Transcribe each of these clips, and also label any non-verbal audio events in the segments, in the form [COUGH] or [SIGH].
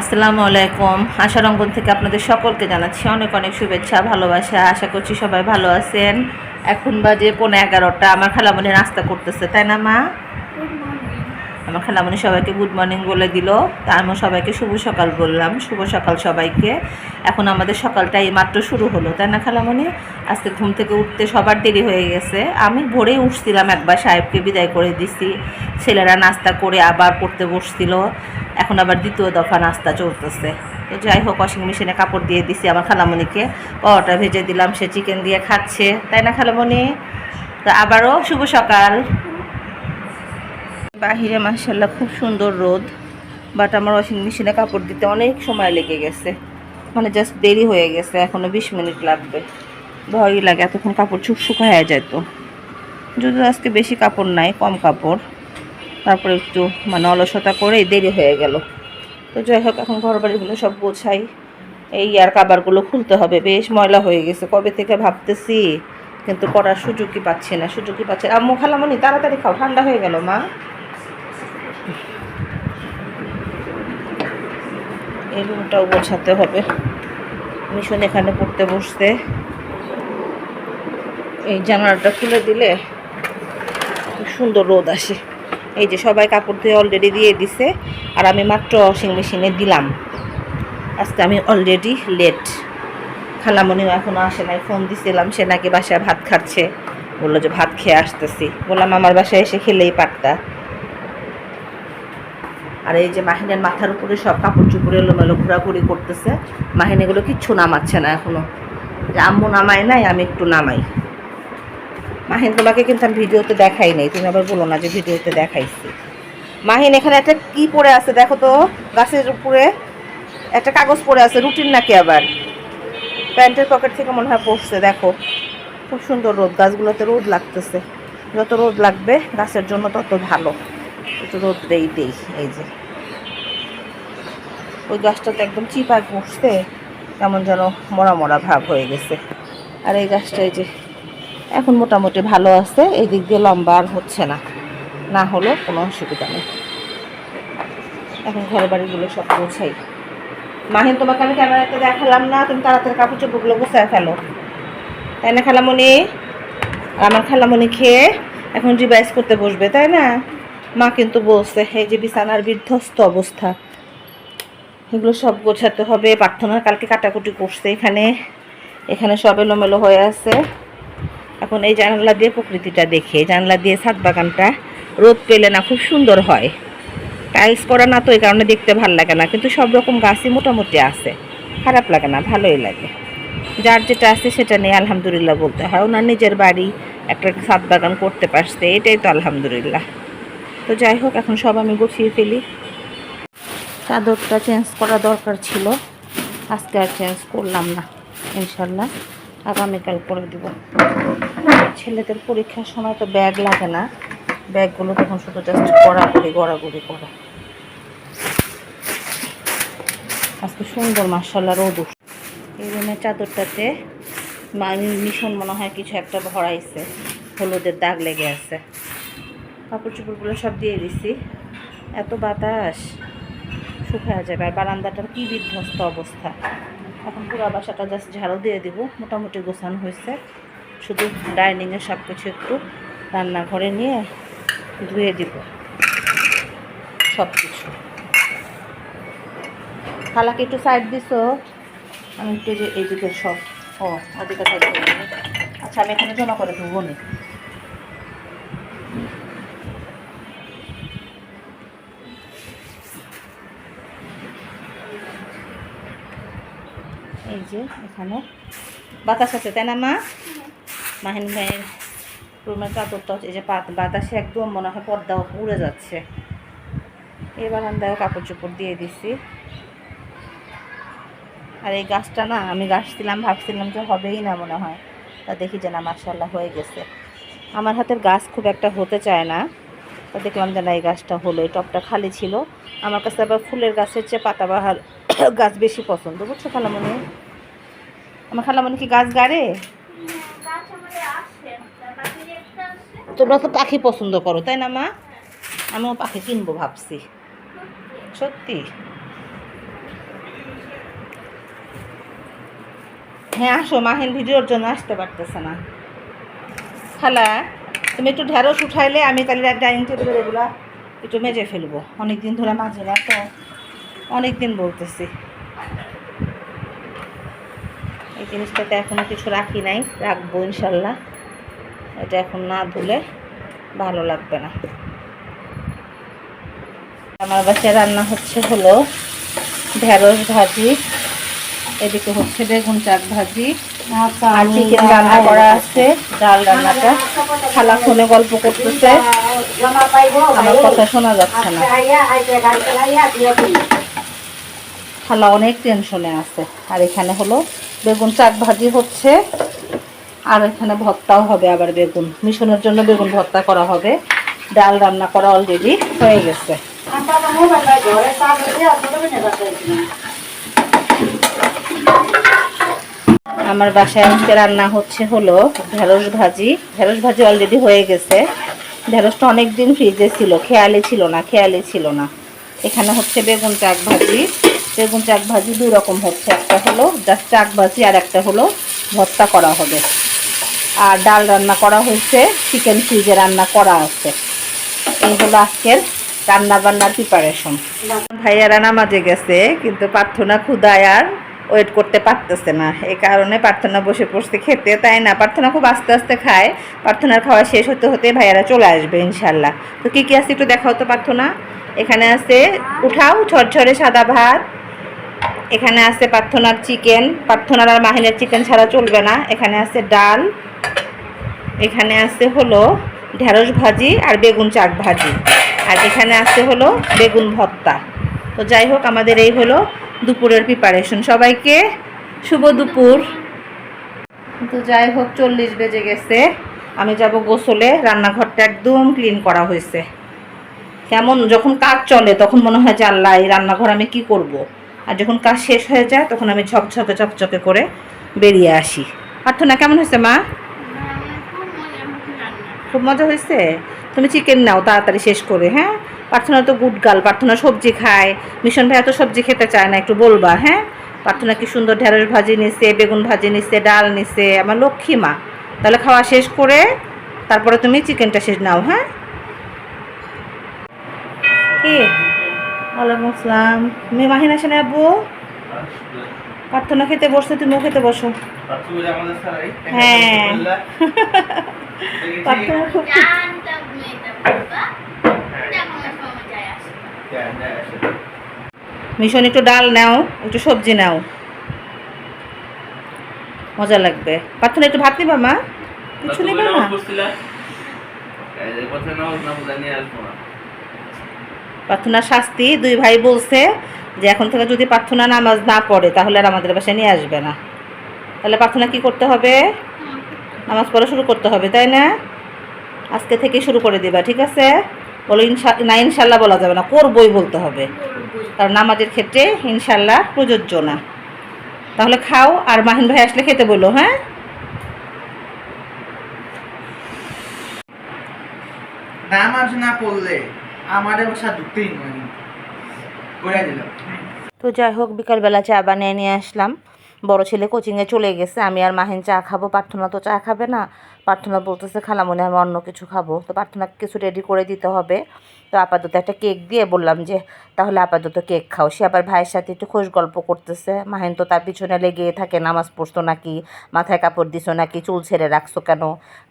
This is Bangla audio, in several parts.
আসসালামু আলাইকুম। আশার অঙ্গন থেকে আপনাদের সকলকে জানাচ্ছি অনেক অনেক শুভেচ্ছা ভালোবাসা। আশা করছি সবাই ভালো আছেন। এখন বাজে পৌনে এগারোটা। আমার খালামণি নাস্তা করতেছে তাই না মা? আমার খালামণি সবাইকে গুড মর্নিং বলে দিল। তা আমিও সবাইকে শুভ সকাল বললাম। শুভ সকাল সবাইকে। এখন আমাদের সকালটা এই মাত্র শুরু হলো তাই না খালামণি আজকে ঘুম থেকে উঠতে সবার দেরি হয়ে গেছে। আমি ভোরেই উঠছিলাম একবার সাহেবকে বিদায় করে দিছি। ছেলেরা নাস্তা করে আবার পড়তে বসছিল। এখন আবার দ্বিতীয় দফা নাস্তা চলতেছে। তো যাই হোক ওয়াশিং মেশিনে কাপড় দিয়ে দিছি আমার খালামণিকে। পরোটা ভেজে দিলাম, সে চিকেন দিয়ে খাচ্ছে। তাই না খালামণি? তো আবারও শুভ সকাল। বাহিরে মাসাল্লাহ খুব সুন্দর রোদ বাট আমার ওয়াশিং মেশিনে কাপড় দিতে অনেক সময় লেগে গেছে। মানে জাস্ট দেরি হয়ে গেছে এখনও বিশ মিনিট লাগবে। ভয়ই লাগে এতক্ষণ কাপড় চুপ শুকায় যেত যদি আজকে বেশি কাপড় নাই, কম কাপড়। তারপরে একটু মানে অলসতা করে দেরি হয়ে গেল। তো যাই হোক, এখন ঘর বাড়িগুলো সব গোছাই। এই আর কাবারগুলো খুলতে হবে। বেশ ময়লা হয়ে গেছে। কবে থেকে ভাবতেছি, কিন্তু করার সুযোগই পাচ্ছি না, সুযোগই পাচ্ছি না। আম্মু, খালামনি, তাড়াতাড়ি খাও, ঠান্ডা হয়ে গেল, মা। এই রুমটাও গোছাতে হবে। মিশন এখানে পড়তে বসতে। এই জানালাটা খুলে দিলে খুব সুন্দর রোদ আসে। এই যে সবাই কাপড় ধুয়ে অলরেডি দিয়ে দিছে, আর আমি মাত্র ওয়াশিং মেশিনে দিলাম। আজকে আমি অলরেডি লেট খালামণিও এখনও আসে নাই ফোন দিছিলাম, সে নাকি বাসায় ভাত খাচ্ছে। বলল যে ভাত খেয়ে আসতেছি। বললাম, আমার বাসায় এসে খেলেই পারতা। আর এই যে মাহিনের মাথার উপরে সব কাপড় চুপড়ে এলোমেলো ঘোরাঘুরি করতেছে, মাহিন এগুলো কিচ্ছু নামাচ্ছে না এখনও। যে আম্মু নামায় নাই, আমি একটু নামাই। মাহিন তোমাকে কিন্তু আমি ভিডিওতে দেখাই নাই। তুমি আবার বলো না যে ভিডিওতে দেখাইছি। মাহিন, এখানে একটা কি পড়ে আছে দেখো তো? গাছের উপরে একটা কাগজ পড়ে আছে, রুটিন নাকি আবার? প্যান্টের পকেট থেকে মনে হয় পড়ছে, দেখো। খুব সুন্দর রোদ, গাছগুলোতে রোদ লাগতেছে। যত রোদ লাগবে, গাছের জন্য তত ভালো। একটু রোদ দেই দেই, এই যে। ওই গাছটা তো একদম চিপায় পড়ছে কেমন যেন মরা মরা ভাব হয়ে গেছে। আর এই গাছটা এই যে এখন মোটামুটি ভালো আছে এই দিক দিয়ে লম্বা আর হচ্ছে না। না হলো কোনো অসুবিধা নেই। এখন ঘর বাড়িগুলো সব গোছাই। মাহিন, তোমাকে আমি ক্যামেরাতে দেখালাম না, তুমি তাড়াতাড়ি কাপড় চোপড়গুলো গোছায় ফেলো। তাই না খালামণি আমার খালামণি খেয়ে এখন রিভাইজ করতে বসবে, তাই না? মা কিন্তু বলছে, এই যে বিছানার বিধ্বস্ত অবস্থা। এগুলো সব গোছাতে হবে। প্রার্থনা কালকে কাটাকুটি করছে এখানে। এখানে সব এলোমেলো হয়ে আছে। এখন এই জানলা দিয়ে প্রকৃতিটা দেখে, জানলা দিয়ে ছাদ বাগানটা রোদ পেলে না খুব সুন্দর হয়। টাইলস করা না তো এই কারণে দেখতে ভালো লাগে না, কিন্তু সব রকম গাছই মোটামুটি আছে। খারাপ লাগে না, ভালোই লাগে। যার যেটা আছে সেটা নিয়ে আলহামদুলিল্লাহ বলতে হয়। ওনার নিজের বাড়ি, একটা ছাদ বাগান করতে পারছে, এটাই তো আলহামদুলিল্লাহ। তো যাই হোক, এখন সব আমি গুছিয়ে ফেলি। চাদরটা চেঞ্জ করা দরকার ছিল। আজকে আর চেঞ্জ করলাম না, ইনশাল্লাহ। আগামীকাল করে দিব। ছেলেদের পরীক্ষার সময় তো ব্যাগ লাগে না। ব্যাগগুলো তখন শুধু জাস্ট গড়াগড়ি গড়াগড়ি করে। আজকে সুন্দর মার্শাল্লাহ রোদ। এই রুমের চাদরটাতে মিশন মনে হয় কিছু একটা ভরাইছে। হলুদের দাগ লেগে আছে। কাপড় চোপড়গুলো সব দিয়ে দিছি। এত বাতাস, শুকায় যাবে। আর বারান্দাটার কি বিধ্বস্ত অবস্থা। এখন পুরো বাসাটা জাস্ট ঝাড়ু দিয়ে দিব। মোটামুটি গোছানো হয়েছে। শুধু ডাইনিংয়ে সব কিছু একটু রান্নাঘরে নিয়ে ধুয়ে দিব। সব কিছু খালাকে একটু সাইড দিছো? আমি একটু যে এইদিকে সব, ও, ওদিকে আচ্ছা আমি এখানে জমা করে দেবো নি। এই যে এখানে বাতাস আছে, তাই না মা? মাহিন ভাইয়ের রুমের চাদরটা এই যে বাতাসে একদম মনে হয় পর্দা উড়ে যাচ্ছে। এই বারান্দায় কাপড় চোপড় দিয়ে দিছি। আর এই গাছটা না, আমি গাছ দিলাম ভাবছিলাম যে হবেই না মনে হয়। তা দেখি যে না মার্শাল্লাহ হয়ে গেছে। আমার হাতের গাছ খুব একটা হতে চায় না। তা দেখলাম যে না, এই গাছটা হলো, এই টপটা খালি ছিল। আমার কাছে আবার ফুলের গাছের চেয়ে পাতাবাহার [COUGHS] গাছ বেশি পছন্দ, বুঝছ, খালামণি? আমার খালামণি কি গাছ গাড়ে? তোমরা তো পাখি পছন্দ করো, তাই না মা? আমিও পাখি কিনবো ভাবছি। সত্যি? হ্যাঁ আসো, মাহিন ভিডিওর জন্য আসতে পারতেছে না। খালা, তুমি একটু ঢেঁড়স উঠাইলে আমি তাহলে ডাইনিং টেবিলের এগুলা একটু মেজে ফেলব। অনেক দিন ধরে মাঝে না তো অনেক দিন বলতেছি। এই জিনিসটাতে এখনও কিছু রাখি নাই, রাখব ইনশাল্লাহ। এটা এখন না ধুলে ভালো লাগবে না। আমার বাসায় রান্না হচ্ছে হলো ঢেঁড়স ভাজি, এদিকে হচ্ছে বেগুন চাক ভাজি আর চিকেন রান্না করা আছে, ডাল রান্নাটা। খালা ফোনে গল্প করতেছে, আমার কথা শোনা যাচ্ছে না। খালা অনেক টেনশনে আছে। আর এখানে হলো বেগুন চাক ভাজি হচ্ছে আর এখানে ভর্তাও হবে আবার বেগুন। মিশনের জন্য বেগুন ভর্তা করা হবে। ডাল রান্না করা অলরেডি হয়ে গেছে। আমার বাসায় আজকে রান্না হচ্ছে হলো ঢেঁড়স ভাজি। ঢেঁড়স ভাজি অলরেডি হয়ে গেছে। ঢেঁড়সটা অনেক দিন ফ্রিজে ছিল খেয়ালি ছিল না খেয়ালি ছিল না। এখানে হচ্ছে বেগুন চাক ভাজি। বেগুন চাক ভাজি দুই রকম হচ্ছে একটা হলো জাস্ট চাক ভাজি আর একটা হলো ভর্তা করা হবে। আর ডাল রান্না করা হয়েছে চিকেন ফ্রিজে রান্না করা আছে। এই হলো আজকের রান্না বান্নার প্রিপারেশন ভাইয়ারা নামাজে গেছে, কিন্তু প্রার্থনা ক্ষুদায় আর ওয়েট করতে পারতেছে না। এই কারণে প্রার্থনা বসে পড়ছে খেতে, তাই না? প্রার্থনা খুব আস্তে আস্তে খায়। প্রার্থনার খাওয়া শেষ হতে হতে ভাইয়ারা চলে আসবে ইনশাল্লাহ তো কী কী আছে একটু দেখাও তো প্রার্থনা। এখানে আছে, উঠাও, ঝরঝরে সাদা ভাত এখানে আছে প্রার্থনার চিকেন প্রার্থনার আর মাহিনের চিকেন ছাড়া চলবে না। এখানে আছে ডাল, এখানে আছে হলো ঢেঁড়স ভাজি আর বেগুন চাট ভাজি। আর এখানে আছে হলো বেগুন ভর্তা। তো যাই হোক, আমাদের এই হলো দুপুরের প্রিপারেশন সবাইকে শুভ দুপুর। তো যাই হোক, চল্লিশ বেজে গেছে। আমি যাব গোসলে, রান্নাঘরটা একদম ক্লিন করা হয়েছে। কেমন? যখন কাজ চলে, তখন মনে হয় যে, আল্লাহ, এই রান্নাঘর আমি কি করব। আর যখন কাজ শেষ হয়ে যায়, তখন আমি ঝকঝকে চকচকে করে বেরিয়ে আসি। প্রার্থনা কেমন হয়েছে মা? খুব মজা হয়েছে? তুমি চিকেন নাও, তাড়াতাড়ি শেষ করে হ্যাঁ? প্রার্থনা তো গুড গার্ল প্রার্থনা সবজি খায়। মিশন ভাই এত সবজি খেতে চায় না, একটু বলবা হ্যাঁ? প্রার্থনা কি সুন্দর ঢেঁড়স ভাজি নিছে, বেগুন ভাজি নিছে, ডাল নিছে, আমার লক্ষ্মী মা। তাহলে খাওয়া শেষ করে, তারপরে তুমি চিকেনটা শেষ নাও হ্যাঁ? কি? ওয়ালাইকুম আসসালাম। তুমি মাহিন আসেন আব্বু? প্রার্থনা খেতে বসছো তুমিও খেতে বসো। হ্যাঁ। প্রার্থনা খুব মিশন একটু ডাল নাও একটু সবজি নাও। মজা লাগবে। প্রার্থনা একটু ভাত নিবা মা? কিছু নিবা না? প্রার্থনার শাস্তি, দুই ভাই বলছে যে এখন থেকে যদি প্রার্থনা নামাজ না পড়ে, তাহলে আর আমাদের বাসায় নিয়ে আসবে না। তাহলে প্রার্থনা কি করতে হবে? নামাজ পড়া শুরু করতে হবে, তাই না? আজকে থেকে শুরু করে দিবা, ঠিক আছে? বলো ইনশা, না, ইনশাল্লাহ বলা যাবে না, করবই বলতে হবে। কারণ নামাজের ক্ষেত্রে ইনশাল্লাহ প্রযোজ্য না। তাহলে খাও, আর মাহিন ভাই আসলে খেতে বলো হ্যাঁ? নামাজ না পড়লে বাসা ঢুকতেই নয়। করে দিল তো যাই হোক বিকালবেলা চা বানিয়ে নিয়ে আসলাম। বড় ছেলে কোচিংয়ে চলে গেছে, আমি আর মাহিন চা খাব প্রার্থনা তো চা খাবে না। প্রার্থনা বলতেছে খালামনে আমি অন্য কিছু খাব। তো প্রার্থনাকে কিছু রেডি করে দিতে হবে। তো আপাতত একটা কেক দিয়ে বললাম যে, তাহলে আপাতত কেক খাও। সে আবার ভাইয়ের সাথে একটু খোঁজ গল্প করতেছে। মাহিন তো তার পিছনে লেগে থাকে, নামাজ পড়তো নাকি? মাথায় কাপড় দিছো নাকি? চুল ছেড়ে রাখছো কেন?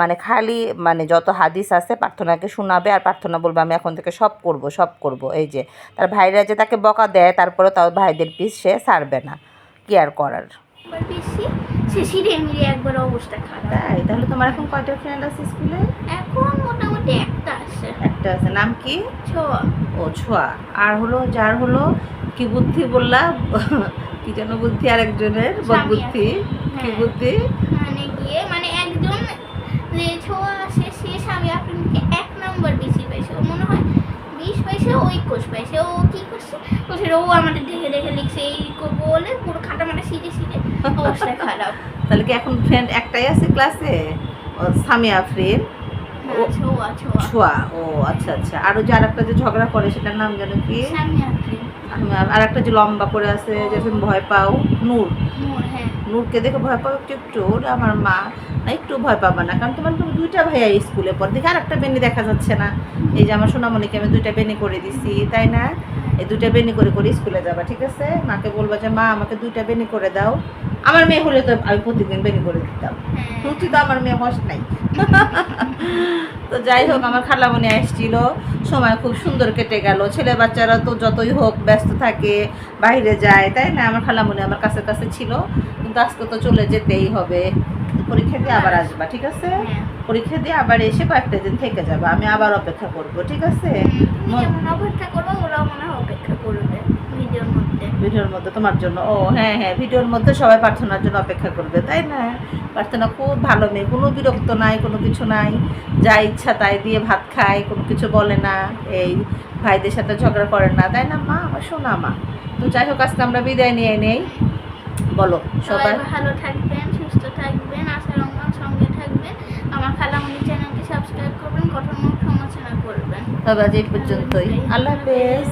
মানে খালি মানে যত হাদিস আছে প্রার্থনাকে শোনাবে আর প্রার্থনা বলবে, আমি এখন থেকে সব করব সব করব। এই যে, তার ভাইরা যে তাকে বকা দেয় তারপরে তার ভাইদের পিস সে ছাড়বে না। কি আর করার একবার অবস্থা খারাপ। তাই? তাহলে তোমার এখন কয়টা ফ্রেন্ড আছে স্কুলে? এখন মোটামুটি একটা আছে। একটা আছে। নাম কি? ছোয়া। ও ছোয়া। আর হলো যার হলো কি বুদ্ধি বললা? কি যেন বুদ্ধি আর একজনের বুদ্ধি কি হ্যাঁ। বুদ্ধি? মানে গিয়ে মানে একজন যে ছোয়া আছে সে স্বামী আপনাকে এক নম্বর বেশি পাইছে মনে হয় বিশ পাইছে ও একুশ পাইছে ও কি করছে বলছে ও আমাদের দেখে দেখে লিখছে, এই করব বলে পুরো খাটা মাটা সিটে সিটে অবস্থা খারাপ। তাহলে কি এখন ফ্রেন্ড একটাই আছে ক্লাসে সামিয়া ফ্রেন্ড ছোয়া ছোয়া। ও আচ্ছা আচ্ছা। আরও যে আরেকটা যে ঝগড়া করে সেটার নাম যেন কি? আর একটা যে লম্বা করে আছে যে তুমি ভয় পাও নূর। হ্যাঁ। নূরকে দেখে ভয় পাও একটু একটু আমার মা একটু ভয় পাবা না। কারণ তোমার তুমি দুইটা ভাইয়া স্কুলে পর দেখে আর একটা বেনি দেখা যাচ্ছে না। এই যে আমার সোনামণিকে আমি দুইটা বেনি করে দিছি তাই না? এই দুইটা বেনি করে করে স্কুলে যাবা ঠিক আছে? মাকে বলবা যে মা আমাকে দুইটা বেনি করে দাও আমার মেয়ে হলে তো আমি প্রতিদিন বেনি করে দিতাম। হ্যাঁ। তুই তো আমার মেয়ে হস নাই। তো যাই হোক আমার খালামণি আসছিল। সময় খুব সুন্দর কেটে গেল। ছেলে বাচ্চারা তো যতই হোক ব্যস্ত থাকে বাইরে যায় তাই না? আমার খালামণি আমার কাছে কাছে ছিল। কিন্তু আজকে তো চলে যেতেই হবে। পরীক্ষা দিয়ে আবার আসবা ঠিক আছে? হ্যাঁ। পরীক্ষা দিয়ে আবার এসে কয়েকটা দিন থেকে যাবা। আমি আবার অপেক্ষা করব ঠিক আছে? অপেক্ষা করো ওরাও মনে হয় অপেক্ষা করবে। ভিডিওর মধ্যে তোমার জন্য। ও হ্যাঁ হ্যাঁ ভিডিওর মধ্যে সবাই প্রার্থনার জন্য অপেক্ষা করবে তাই না? প্রার্থনা খুব ভালো মেয়ে কোনো বিরক্ত নাই কোনো কিছু নাই যা ইচ্ছা তাই দিয়ে ভাত খায় কোনো কিছু বলে না এই ভাইদের সাথে ঝগড়া করে না তাই না মা? আমার শোনা মা। তো যাই হোক আজকে আমরা বিদায় নিয়ে নেই। বলো সবাই ভালো থাকবেন সুস্থ থাকবেন আশা রঙ্গন সঙ্গে থাকবেন। আমার খালামণি চ্যানেলটি সাবস্ক্রাইব করবেন কঠোর সমালোচনা করবেন। তবে আজ এই পর্যন্তই। আল্লাহ হাফেজ।